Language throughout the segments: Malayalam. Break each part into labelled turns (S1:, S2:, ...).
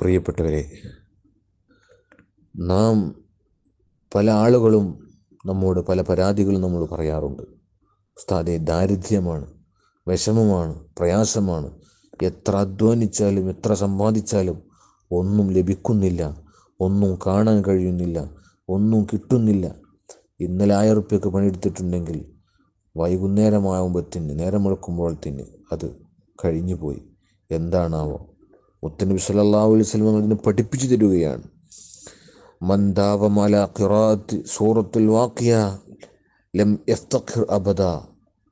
S1: പ്രിയപ്പെട്ടവരെ നാം പല ആളുകളും നമ്മോട് പല പരാതികളും നമ്മൾ പറയാറുണ്ട്. ഉസ്താദെ ദാരിദ്ര്യമാണ് വിഷമമാണ് പ്രയാസമാണ്. എത്ര അധ്വാനിച്ചാലും എത്ര സമ്പാദിച്ചാലും ഒന്നും ലഭിക്കുന്നില്ല ഒന്നും കാണാൻ കഴിയുന്നില്ല ഒന്നും കിട്ടുന്നില്ല. ഇന്നലെ ആയിരം റുപ്യക്ക് പണിയെടുത്തിട്ടുണ്ടെങ്കിൽ വൈകുന്നേരമാകുമ്പോഴത്തേന് നേരം വെളുക്കുമ്പോഴത്തേന് അത് കഴിഞ്ഞു പോയി എന്താണാവോ? മുത്തനബി സല്ലല്ലാഹു അലൈഹി വസല്ലം അതിനെ പഠിപ്പിച്ചു തരികയാണ്. മന്ദാവമല ഖിറാത്ത് സൂറത്തുൽ വാഖിയ ലം യഫ്തഖിർ അബദ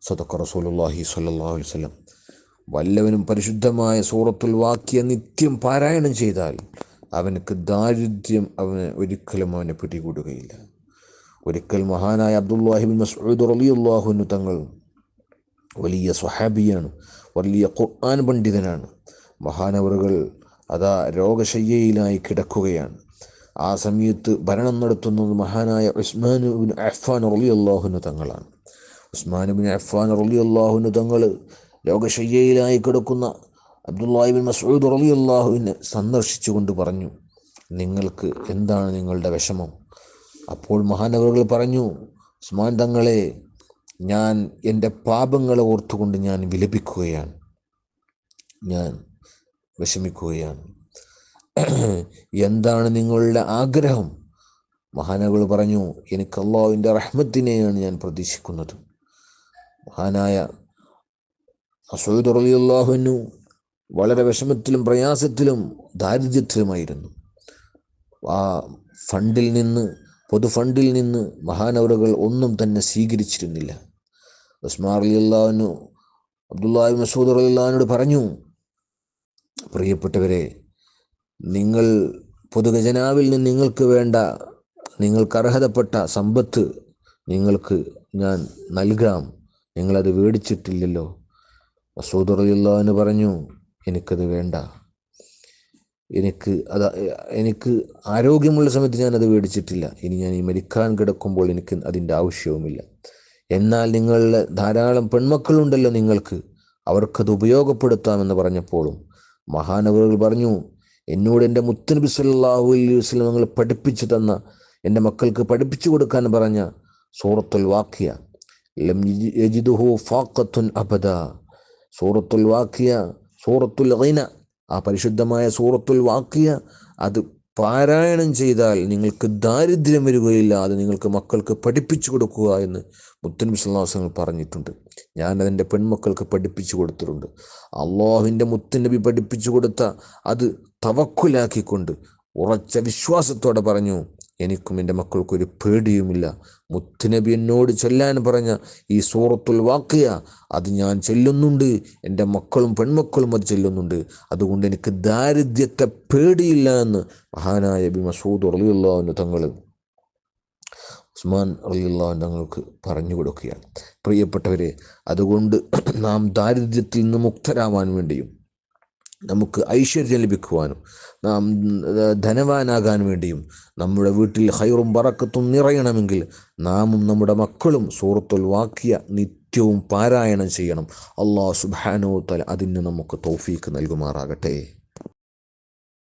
S1: സദഖ റസൂലുള്ളാഹി സ്വല്ലല്ലാഹു അലൈഹി വസല്ലം. വല്ലവനും പരിശുദ്ധമായ സൂറത്തുൽ വാക്യ നിത്യം പാരായണം ചെയ്താൽ അവനക്ക് ദാരിദ്ര്യം അവന് ഒരിക്കലും അവനെ പിടികൂടുകയില്ല. ഒരിക്കൽ മഹാനായ അബ്ദുല്ലാഹിബിൻ മസ്ഊദ് റളിയല്ലാഹുവിന് തങ്ങൾ വലിയ സ്വഹാബിയാണ് വലിയ ഖുർആൻ പണ്ഡിതനാണ്. മഹാനവറുകൾ അതാ രോഗശയ്യയിലായി കിടക്കുകയാണ്. ആ സമയത്ത് ഭരണം നടത്തുന്നത് മഹാനായ ഉസ്മാനുബിൻ അഫ്ഫാൻ അഫ്ഫാൻ അള്ളാഹുന തങ്ങളാണ്. ഉസ്മാനുബിൻ അഫ്ഫാൻ അഫ്ഫാൻ അള്ളാഹുന തങ്ങൾ രോഗശയ്യയിലായി കിടക്കുന്ന അബ്ദുല്ലാഹിബിൻ മസൂദ് റളിയല്ലാഹുവിനെ സന്ദർശിച്ചുകൊണ്ട് പറഞ്ഞു നിങ്ങൾക്ക് എന്താണ് നിങ്ങളുടെ വിഷമം? അപ്പോൾ മഹാനവറുകൾ പറഞ്ഞു ഉസ്മാൻ തങ്ങളെ ഞാൻ എന്റെ പാപങ്ങളെ ഓർത്തുകൊണ്ട് ഞാൻ വിലപിക്കുകയാണ്. ഞാൻ വിഷമിക്കുകയാണ്. എന്താണ് നിങ്ങളുടെ ആഗ്രഹം? മഹാനകൾ പറഞ്ഞു എനിക്ക് അള്ളാഹുവിന്റെ റഹ്മത്തിനെയാണ് ഞാൻ പ്രതീക്ഷിക്കുന്നത്. മഹാനായ റളിയല്ലാഹുവിനു വളരെ വിഷമത്തിലും പ്രയാസത്തിലും ദാരിദ്ര്യത്തിലുമായിരുന്നു. ആ ഫണ്ടിൽ നിന്ന് പൊതു ഫണ്ടിൽ നിന്ന് മഹാനവറുകൾ ഒന്നും തന്നെ സ്വീകരിച്ചിരുന്നില്ല. ഉസ്മാർ അലി അള്ളാഹുനു അബ്ദുല്ലാഹി മസൂദ് അലിള്ളഹാനോട് പറഞ്ഞു പ്രിയപ്പെട്ടവരെ നിങ്ങൾ പൊതുഖജനാവിൽ നിന്ന് നിങ്ങൾക്ക് വേണ്ട നിങ്ങൾക്ക് അർഹതപ്പെട്ട സമ്പത്ത് നിങ്ങൾക്ക് ഞാൻ നൽകാം. നിങ്ങളത് മേടിച്ചിട്ടില്ലല്ലോ മസൂദ് റളിയല്ലാഹു പറഞ്ഞു എനിക്കത് വേണ്ട. എനിക്ക് അത് എനിക്ക് ആരോഗ്യമുള്ള സമയത്ത് ഞാൻ അത് മേടിച്ചിട്ടില്ല ഇനി ഞാൻ ഈ മരിക്കാൻ കിടക്കുമ്പോൾ എനിക്ക് അതിന്റെ ആവശ്യവുമില്ല. എന്നാൽ നിങ്ങളുടെ ധാരാളം പെൺമക്കളുണ്ടല്ലോ നിങ്ങൾക്ക്. അവർക്കത് ഉപയോഗപ്പെടുത്താമെന്ന് പറഞ്ഞപ്പോഴും മഹാനവറുകൾ പറഞ്ഞു എന്നോട് എന്റെ മുത്തനബി സല്ലല്ലാഹു അലൈഹി വസ്ലം പഠിപ്പിച്ചു തന്ന എന്റെ മക്കൾക്ക് പഠിപ്പിച്ചു കൊടുക്കാൻ പറഞ്ഞ സൂറത്തുൽ വാക്യ ലം യജിദുഹു അബദ. സൂറത്തുൽ വാക്യ സൂറത്തുൽ ഗൈന ആ പരിശുദ്ധമായ സൂറത്തുൽ വാക്യ അത് പാരായണം ചെയ്താൽ നിങ്ങൾക്ക് ദാരിദ്ര്യം വരികയില്ല. അത് നിങ്ങൾക്ക് മക്കൾക്ക് പഠിപ്പിച്ചു കൊടുക്കുക എന്ന് മുത്തനബി സ്വല്ലാസങ്ങൾ പറഞ്ഞിട്ടുണ്ട്. ഞാൻ അതിന്റെ പെൺമക്കൾക്ക് പഠിപ്പിച്ചു കൊടുത്തിട്ടുണ്ട്. അള്ളാഹുവിന്റെ മുത്തനബി പഠിപ്പിച്ചു കൊടുത്ത അത് തവക്കുലാക്കിക്കൊണ്ട് ഉറച്ച വിശ്വാസത്തോടെ പറഞ്ഞു. എനിക്കും എന്റെ മക്കൾക്കും ഒരു പേടിയുമില്ല. മുത്തുനബി എന്നോട് ചൊല്ലാൻ പറഞ്ഞ ഈ സൂറത്തുൽ വാക്കിയ അത് ഞാൻ ചെല്ലുന്നുണ്ട്. എന്റെ മക്കളും പെൺമക്കളും അത് ചെല്ലുന്നുണ്ട്. അതുകൊണ്ട് എനിക്ക് ദാരിദ്ര്യത്തെ പേടിയില്ല എന്ന് മഹാനായ ബി മസൂദ് റളിയുള്ളാഹുവിന് തങ്ങൾ ഉസ്മാൻ റളിയുള്ളാഹു തങ്ങൾക്ക് പറഞ്ഞു കൊടുക്കുകയാണ്. പ്രിയപ്പെട്ടവരെ അതുകൊണ്ട് നാം ദാരിദ്ര്യത്തിൽ നിന്ന് മുക്തരാവാൻ വേണ്ടിയും നമുക്ക് ഐശ്വര്യം ലഭിക്കുവാനും നാം ധനവാനാകാൻ വേണ്ടിയും നമ്മുടെ വീട്ടിൽ ഹൈറും പറക്കത്തും നിറയണമെങ്കിൽ നാമും നമ്മുടെ മക്കളും സൂറത്തുൽ വാക്യ നിത്യവും പാരായണം ചെയ്യണം. അള്ളാഹു സുബാനോ തല അതിന് നമുക്ക് തൗഫീക്ക് നൽകുമാറാകട്ടെ.